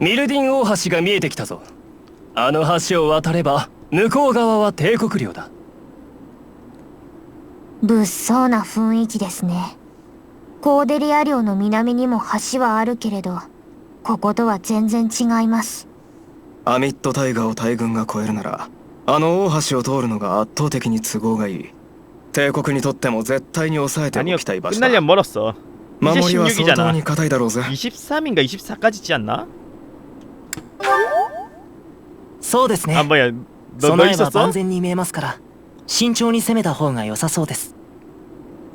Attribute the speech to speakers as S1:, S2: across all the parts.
S1: ミルディン大橋が見えてきたぞあの橋を渡れば向こう側は帝国領だ
S2: 物騒な雰囲気ですねコーデリア領の南にも橋はあるけれどこことは全然違います
S3: アミッド大河を大軍が越えるならあの大橋を通るのが圧倒的に都合がいい帝国にとっても絶対に抑えてお
S4: 아니요
S3: きたい場所だ
S4: 끝날려 멀었어 이제
S3: 守りは相当
S4: 16이잖아
S3: に硬いだろうぜ
S4: 23인가 24까지지 않나?
S5: そうですね。
S4: あんまや
S5: 備えは万全に見えますから慎重に攻めた方が良さそうです。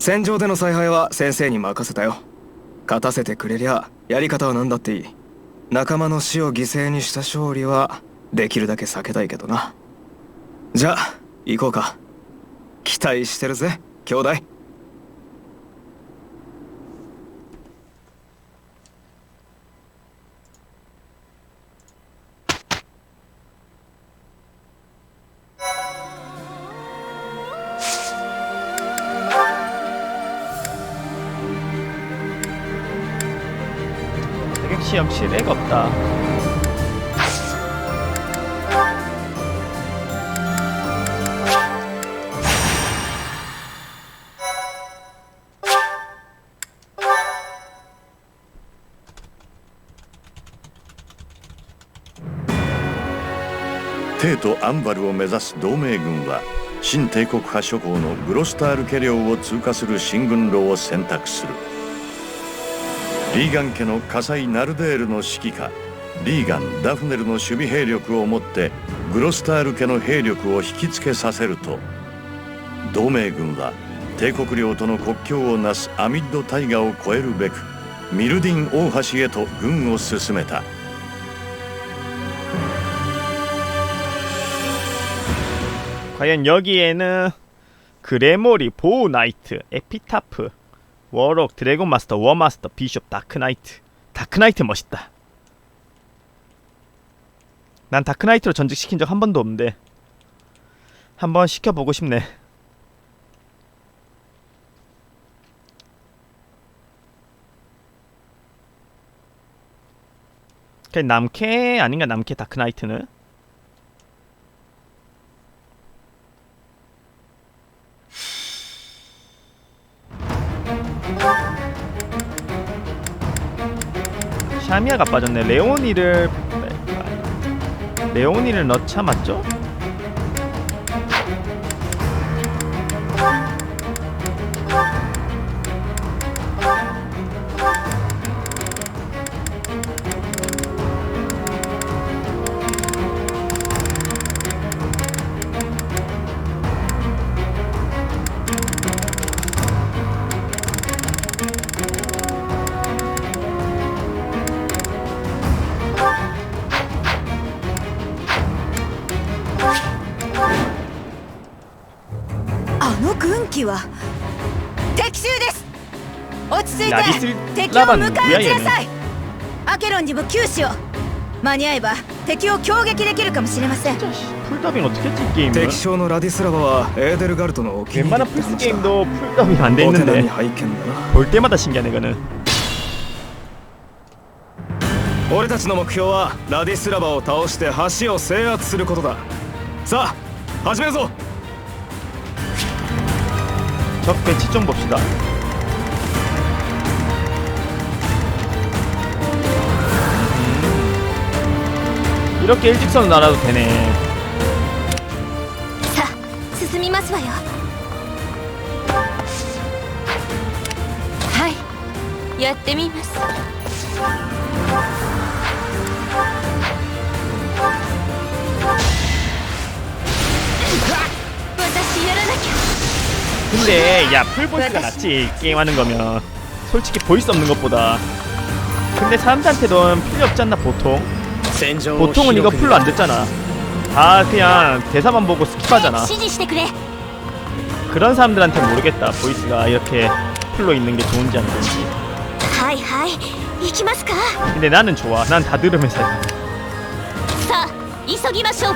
S3: 戦場での采配は先生に任せたよ。勝たせてくれりゃやり方は何だっていい。仲間の死を犠牲にした勝利はできるだけ避けたいけどな。じゃあ行こうか。期待してるぜ兄弟。
S6: アンバルを目指す同盟軍は新帝国派諸侯のグロスタール家領を通過する新軍路を選択する。リーガン家の火災ナルデールの指揮下リーガン・ダフネルの守備兵力をもってグロスタール家の兵力を引きつけさせると同盟軍は帝国領との国境をなすアミッド大河を越えるべくミルディン大橋へと軍を進めた。
S4: 과연 여기에는 그레모리, 보우 나이트, 에피타프, 워록, 드래곤 마스터, 워마스터, 비숍, 다크 나이트. 다크 나이트 멋있다. 난 다크 나이트로 전직시킨 적 한 번도 없는데 한번 시켜보고 싶네. 그냥 남캐 아닌가 남캐 다크 나이트는? 샤미아가 빠졌네. 레오니를 뺄까? 레오니를 넣자 맞죠?「
S7: の軍機は敵襲です落ち着い
S4: ラディス
S7: て敵を
S4: ラバン
S7: 迎え撃ちな
S4: 上や
S7: さいアケロンにも救死を間に合えば敵を攻撃できるかもしれません
S4: 풀더빙 어떻게 했지 이 게임은?
S3: 敵将のラディスラバはエーデルガルトのお気に入り
S4: 웬만한
S3: って
S4: 플스
S3: 話だ
S4: 게임도 풀더빙 안 돼
S3: お手並み
S4: 있는데
S3: 拝見だな
S4: 볼 때마다 신기하네 이거는
S3: 俺たちの目標はラディスラバを倒して橋を制圧することださあ始めるぞ
S4: 적 배치 좀 봅시다 음. 이렇게 일직선으로 날아도 되네
S2: さあ進みますわよはいやってみます私やらなきゃ
S4: 근데 야 풀보이스가 낫지 게임하는 거면 솔직히 보이스 없는 것보다 근데 사람들한테는 필요 없지 않나 보통
S1: 戦場を
S4: 보통은 이거 풀로 안 듣잖아 다 그냥 대사만 보고 스킵하잖아
S2: 指示してくれ
S4: 그런 사람들한테 모르겠다 보이스가 이렇게 풀로 있는 게 좋은지 안 좋은지
S2: はいはい行きますか
S4: 근데 나는 좋아 난 다 들으면서 해.
S2: さあ急ぎましょう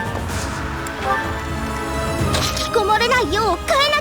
S2: 引きこもれないよう変えな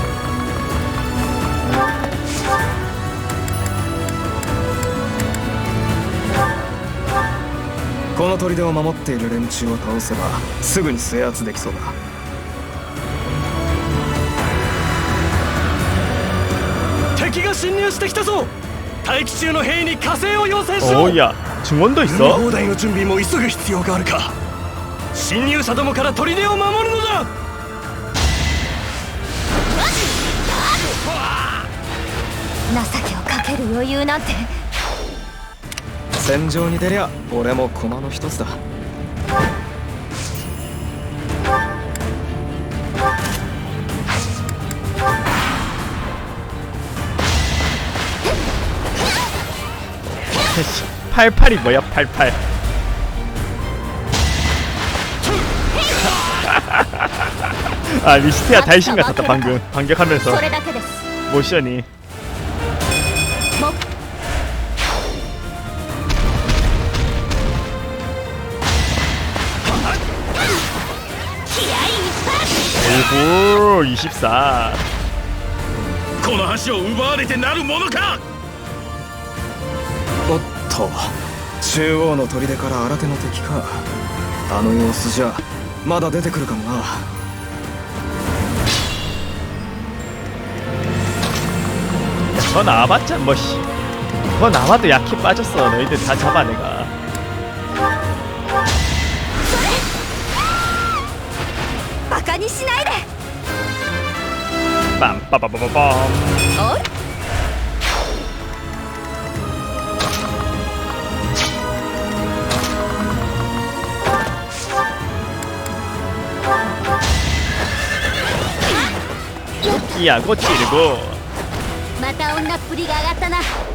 S3: この砦を守っている連中を倒せばすぐに制圧できそうだ
S1: 敵が侵入してきたぞ待機中の兵に火星を要請しろ
S4: 오야 증원도
S1: 見
S4: 있어?
S1: 放題の準備も急ぐ必要があるか侵入者どもから砦を守るのだ
S2: 情けをかける余裕なんて
S3: 戦場に出りゃ俺も駒の一つだ
S4: 씨, 88이 뭐야 88 아 리시티아 달신 같았다 방금 반격하면서
S2: それだけです
S4: 모션이 おお24
S1: この橋を奪われてなるものか
S3: おっと中央の砦から新手の敵かあの様子じゃまだ出てくるかもな
S4: 더 나와봤자 뭐씨 더 나와도 약해 빠졌어 너희들 다 잡아 내가
S7: バンパパパパ
S4: パン。いや、こっ
S7: ちい
S4: るご
S2: また女っぷりが上がったな。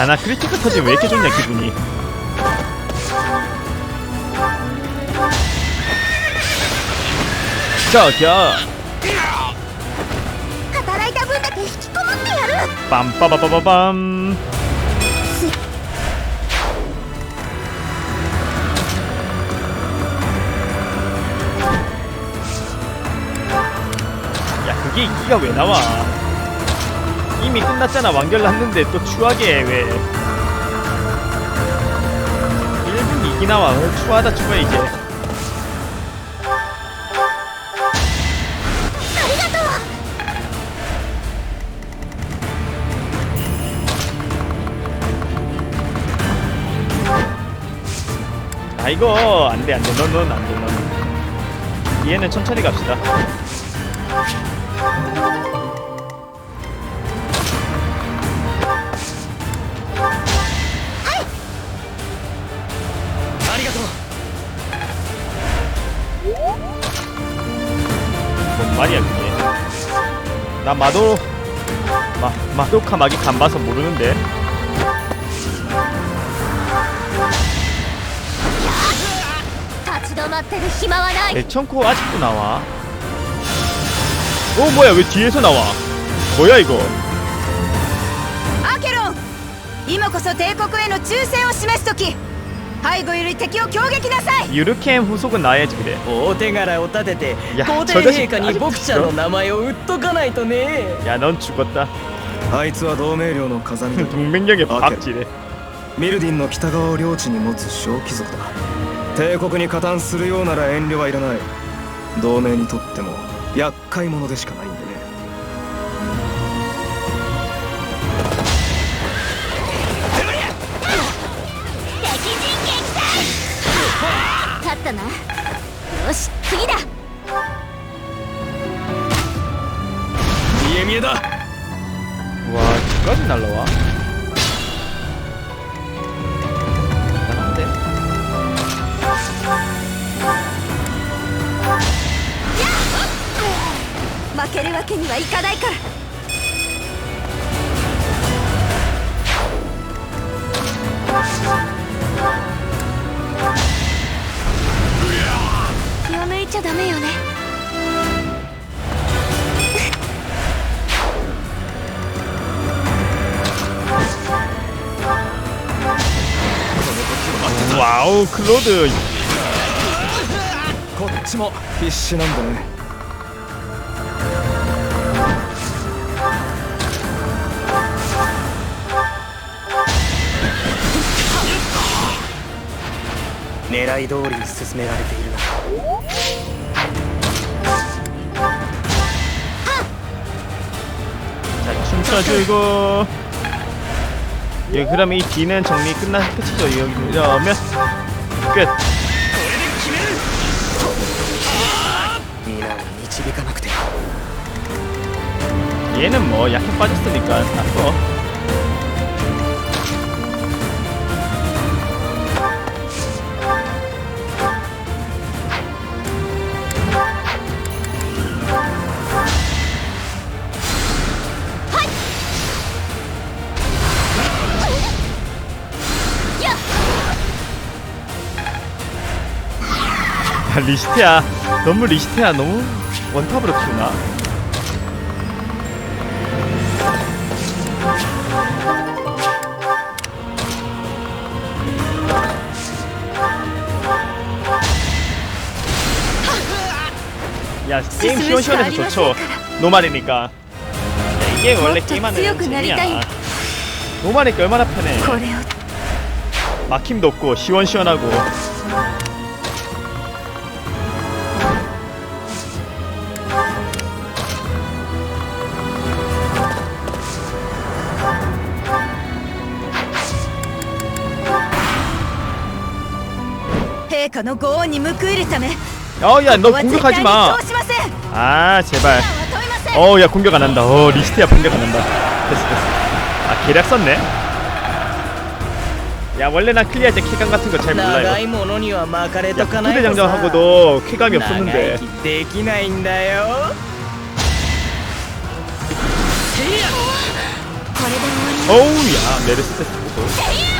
S4: 아 나 크리티컬 터지면 왜 이렇게 좋냐 기분이 저겨
S2: 働いた分だけ引きこもってやる
S4: 빰빠바바바밤 야 그게 인기가 왜 나와 이미 끝났잖아. 완결 났는데 또 추하게 왜? 1분 이기 나와. 왜 추하다 추해 이제. 아 이거 안돼 안돼. 넌넌 안돼 넌. 얘는 천천히 갑시다 나 마도 마, 마도카 마기 간 봐서 모르는데
S2: 立ち止まってる暇はない
S4: 대천코 아직도 나와 어 뭐야 왜 뒤에서 나와 뭐야 이거
S7: アケロン今こそ帝国への忠誠を示す時 背後より敵を攻撃なさい
S4: 유르캠 후속은 나야지 그래
S1: 大手柄を立てて
S4: いや
S1: 皇帝陛下に僕ちゃんの名前を売っとかないとね
S4: 야 넌 죽었다
S3: あいつは同盟領の風見だと
S4: 동맹령의
S3: 아,
S4: 박지래
S3: ミルディンの北側を領地に持つ小貴族だ帝国に加担するようなら遠慮はいらない同盟にとっても厄介者でしかない
S7: わけにはいかないから。気を抜いちゃダメよね。
S4: わおクロード
S3: こっちも必死なんだね
S5: 狙い通りに進められているな
S4: 자 춤춰주고 예, 그럼 이 D는 정리 끝나 끝이죠 여기 이러면 끝
S5: 皆を導かなくて
S4: 얘는 뭐 약해 빠졌으니까 나빠 리시트야 너무 리시트야 너무 원탑으로 키우나? 야 게임 시원시원해서 좋죠. 노말이니까. 이 게임 원래 게임하는 재미야. 노말이니까 얼마나 편해. 막힘도 없고 시원시원하고.
S7: 어, 陛下のご恩に報いるため
S4: 어야 너
S7: ここは絶対
S4: 공격하지
S7: に
S4: 마
S7: 通しません
S4: 아 제발
S7: は問いません
S4: 어야 공격 안 한다 어 리스트야 공격 안 한다 됐어 됐어 아 계략 썼네 야 원래 난 클리어할 때 쾌감 같은 거 잘 몰라
S5: 長い
S4: 이거
S5: ものには巻かれとか
S4: 야
S5: ない
S4: 부대
S5: とさ
S4: 장전하고도 쾌감이
S5: 長
S4: 없었는데
S5: 生きできないんだよ
S7: これで終わり
S4: 어우 야 메르스 테스트 보소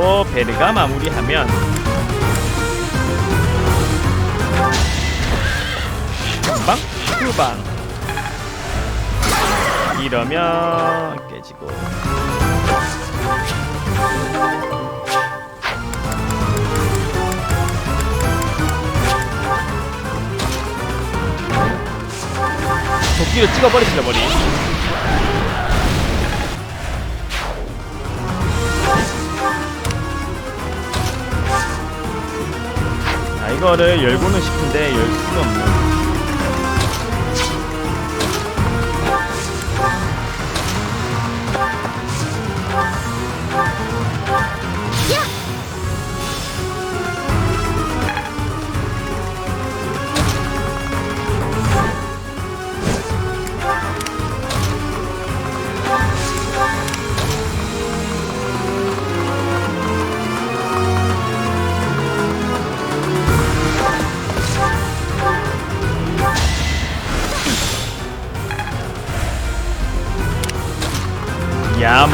S4: 그리고 베르가 마무리하면 한방 후방. 이러면 깨지고. 도끼를 찍어버리시죠 머리 이거를 열고는 싶은데 열 수가 없네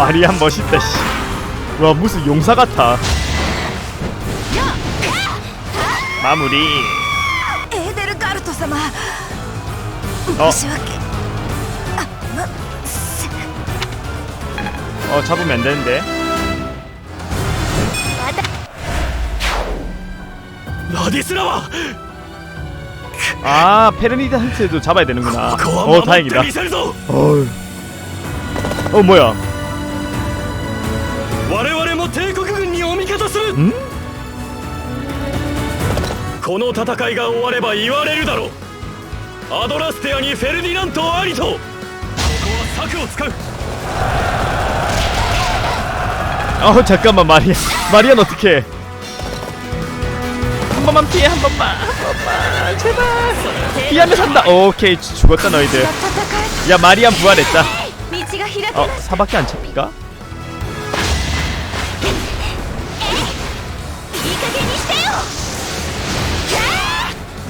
S4: 마리안 멋있다 씨. 와 무슨 용사 같아. 마무리. 에델
S7: 가르토 사마. 어.
S4: 어 잡으면 안 되는데.
S1: 라디스라와.
S4: 아 페르니드 한테도 잡아야 되는구나. 어 다행이다. 어. 어 뭐야?
S1: 我々も帝国軍にお味方する
S4: ん
S1: この戦いが終われば言われるだろうアドラステアにフェルディナントありとここは策を使う
S4: 어 잠깐만 마리아 마리안 어떡해 한 번만 피해 한 번만 한 번만 제발 피하면 산다 오케이 죽- 죽었다 너희들
S7: 戦
S4: 야 마리안 부활했다
S7: い道が開け
S4: 어 사밖에 안 잡히가?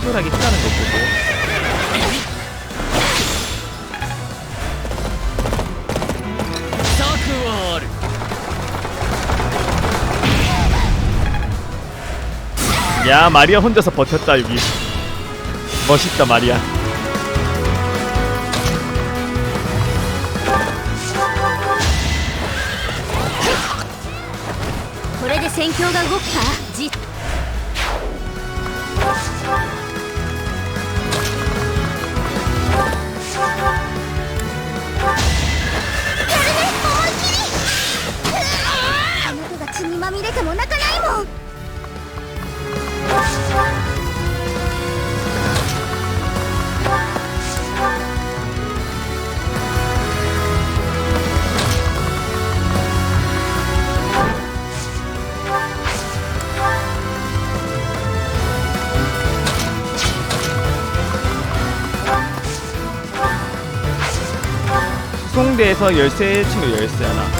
S4: 치열하게 피하는 것 보고. 야 마리아 혼자서 버텼다 여기. 멋있다 마리아.
S7: 생표가 고파
S4: 수송대에서 열쇠 친구 열쇠 하나「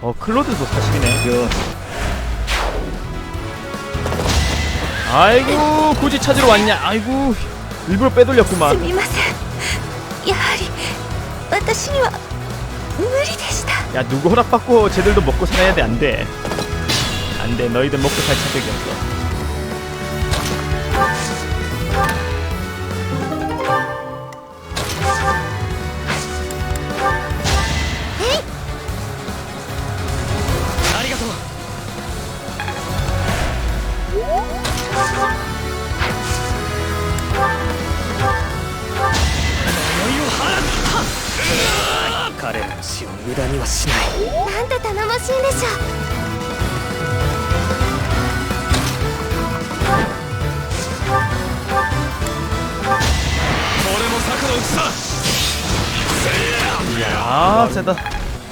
S4: 어 클로드도 사실이네 아이고 굳이 찾으러 왔냐 아이고 일부러 빼돌렸구만
S7: みませんやはり私には無理でした
S4: 야 누구 허락받고 쟤들도 먹고 살아야 돼 안돼 안돼 너희들 먹고 살 자격이 없어
S1: った彼らの死を無駄にはしない
S7: なんて頼もしいんでしょう
S1: これも策のうちさ
S4: 아 세다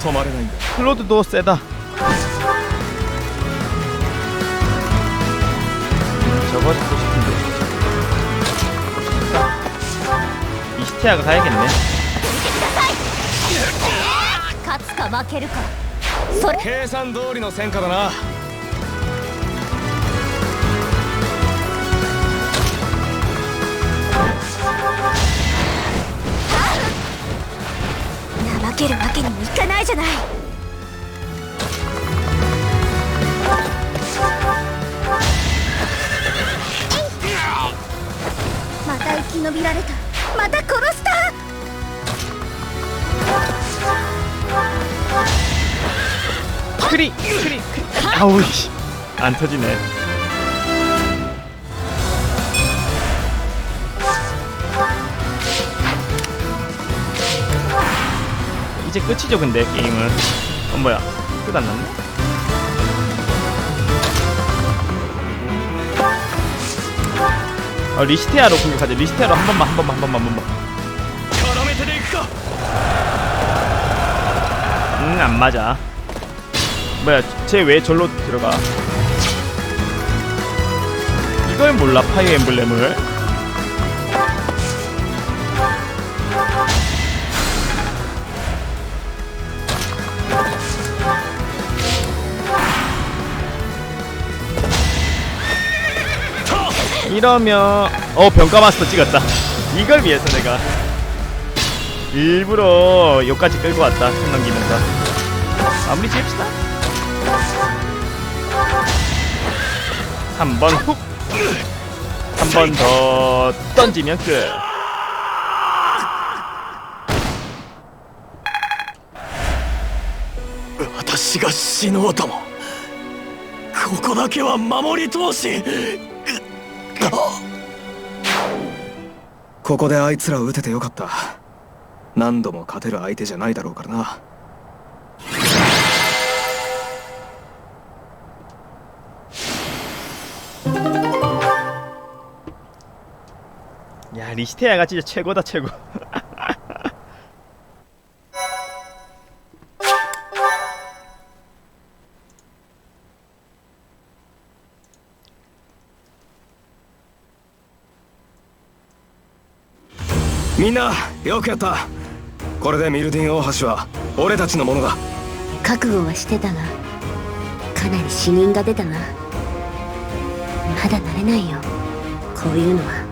S3: 止まれないんだ
S4: 클로드도 세다 저거 듣고 싶은데 이스테아가 가야겠네
S8: か負けるかそれ。
S3: 計算通りの戦果だな。
S8: 怠けるわけにもいかないじゃない。また生き延びられた
S4: 크리 크리 아우 씨안 터지네. 이제 끝이죠 근데 게임은. 어 뭐야. 끝 안 났네? 아, 어 리시테아로 공격하자. 리시테아로 한 번만 한 번만 한 번만 한 번만. 응안 맞아. 쟤왜 절로 들어가. 이걸 몰라 파이어 엠블렘을? 이러면 어 병가 마스터 찍었다. 이걸 위해서 내가 일부러 여기까지 끌고 왔다 손 넘기면서. 마무리 지읍시다 한 번 훅 한 번 더 던지면 끝
S1: 私が死のうともここだけは守り通し
S3: ここであいつらを撃ててよかった何度も勝てる相手じゃないだろうからな
S4: 리스테아가 진짜 최고다 최고
S3: みんなよくやったこれでミルディン大橋は俺たちのものだ
S8: 覚悟はしてたがかなり死人が出たなまだ慣れないよこういうのは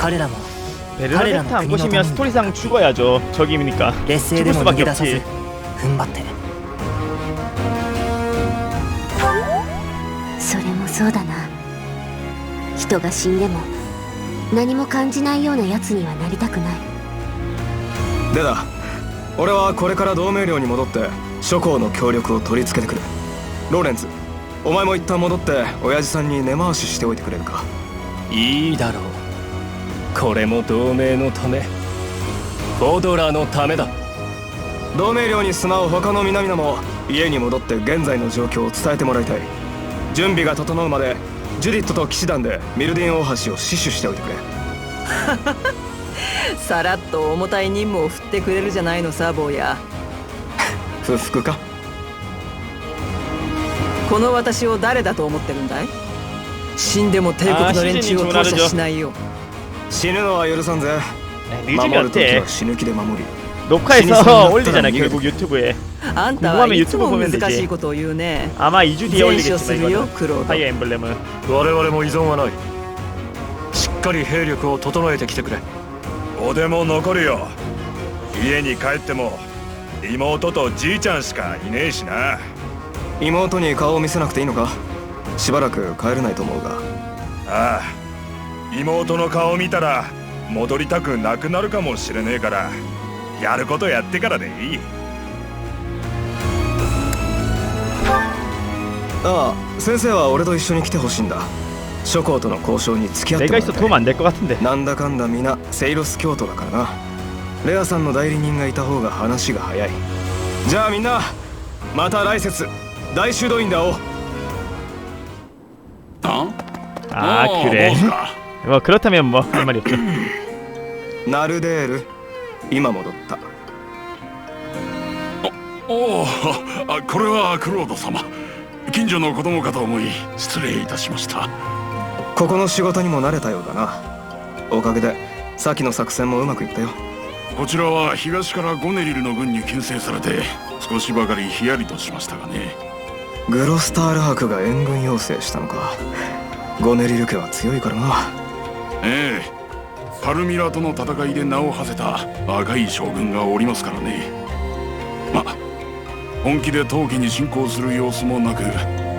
S9: 彼らも
S4: 베르나데트 안 보시면 스토리상 죽어야죠 적임이니까
S9: 劣勢
S4: 죽을
S9: でも逃
S4: 수밖에
S9: げ出さず
S4: 없지
S9: 踏ん張って
S8: それもそうだな人が死んでも何も感じないような奴にはなりたくない
S3: でだ俺はこれから同盟領に戻って諸侯の協力を取り付けてくるローレンツお前も一旦戻って親父さんに根回ししておいてくれるか
S10: いいだろう これも同盟のため。フォドラのためだ。
S3: 同盟領に住まう他の皆々も家に戻って現在の状況を伝えてもらいたい。準備が整うまでジュディットと騎士団でミルディン大橋を死守しておいてくれ。
S11: さらっと重たい任務を振ってくれるじゃないのさ坊や。
S3: 不服か？
S11: この私を誰だと思ってるんだい？死んでも帝国の連中を投射しないよ
S3: 死ぬのは許さんぜ
S4: 리즘이
S3: 守る時
S4: 어때?
S3: は死ぬ気で守り
S4: 녹화해서 올리잖아 결국 유튜브에
S11: あんた
S4: 궁금하면
S11: はいつ
S4: 유튜브
S11: も
S4: 보면
S11: 難し
S4: 되지
S11: いことを言うね
S4: 아마 2주 뒤에
S11: 前処す
S4: 올리겠지만
S11: るよ
S4: 이거는
S11: クロード
S4: 파이어 엠블렘은
S1: 我々も依存はないしっかり兵力を整えてきてくれ
S12: 俺も残るよ家に帰っても妹とじいちゃんしかいねえしな
S3: 妹に顔を見せなくていいのかしばらく帰れないと思うが
S12: ああ 妹の顔見たら戻りたくなくなるかもしれねえからやることやってからでいい。
S3: ああ先生は俺と一緒に来てほしいんだ。諸侯との交渉に付き合ってもらいたい。なんだかんだ皆セイロス教徒だからな。レアさんの代理人がいた方が話が早い。じゃあみんなまた来節。大修道院で会おう。
S4: ああくれ。 뭐 그렇다면 뭐 할 말이 없죠
S3: ナルデール今戻った
S13: おおあこれはクロード様近所の子供かと思い失礼いたしました
S3: ここの仕事にも慣れたようだなおかげで先の作戦もうまくいったよ
S13: こちらは東からゴネリルの軍に牽制されて少しばかりヒヤリとしましたがね
S3: グロスタール伯が援軍要請したのかゴネリル家は強いからな
S13: ええ。パルミラとの戦いで名を馳せた若い将軍がおりますからね。ま本気で陶器に侵攻する様子もなく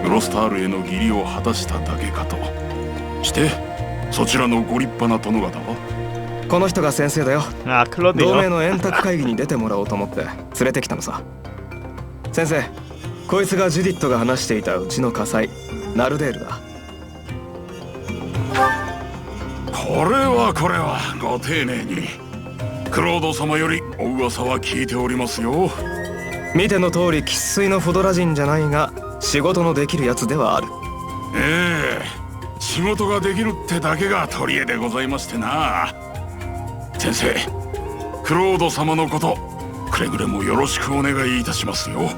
S13: グロスタールへの義理を果たしただけかと。してそちらのご立派な殿方は？
S3: この人が先生だよ。
S4: あ黒
S3: 同盟の円卓会議に出てもらおうと思って連れてきたのさ。先生こいつがジュディットが話していたうちの火災ナルデールだ。
S13: これはこれはご丁寧に。クロード様よりお噂は聞いておりますよ。
S3: 見ての通り生粋のフォドラ人じゃないが仕事のできるやつではある。
S13: ええ。仕事ができるってだけが取り柄でございましてな。先生クロード様のことくれぐれもよろしくお願いいたしますよ